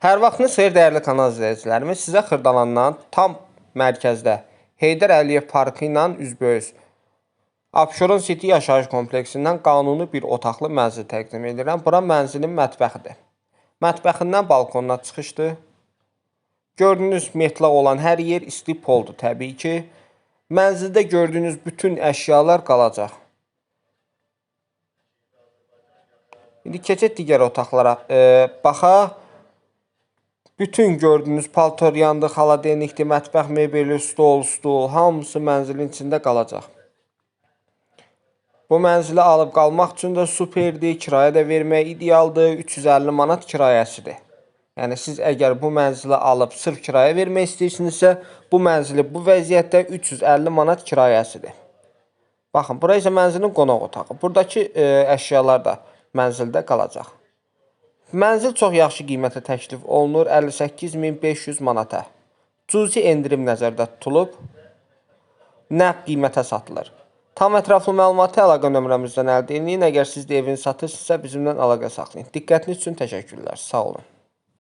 Hər vaxtınız xeyir dəyərli kanal izləyicilərimiz. Sizə Xırdalandan tam mərkəzdə Heydər Əliyev parkı ilə üzbəüz Abşeron City yaşayış kompleksindən qanuni bir otaqlı mənzil təqdim edirəm. Bura mənzilin mətbəxidir. Mətbəxindən balkonuna çıxışdır. Gördüyünüz metlaq olan hər yer isti poldur təbii ki. Mənzildə gördüyünüz bütün əşyalar qalacaq. İndi keçək digər otaqlara. E, baxaq. Bütün gördüyünüz paltor yandı, xaladenikdir, mətbəx mebeli, stol, stul, hamısı mənzilin içində qalacaq. Bu mənzili alıb qalmaq üçün də superdir, kirayə də vermək idealdır. 350 manat kirayəsidir. Yəni siz əgər bu mənzili alıb sırf kirayə vermək istəyirsinizsə, bu mənzili bu vəziyyətdə 350 manat kirayəsidir. Baxın, bura isə mənzilin qonaq otağı. Buradakı e, əşyalar da mənzildə qalacaq. Mənzil çox yaxşı qiymətə təklif olunur, 58500 manata. Cüzi endirim nəzərdə tutulub, nəqd qiymətə satılır. Tam ətraflı məlumatı əlaqə nömrəmizdən əldə edin. Əgər siz də evini satırsınızsa bizimlə əlaqə saxlayın. Diqqətiniz üçün təşəkkürlər. Sağ olun.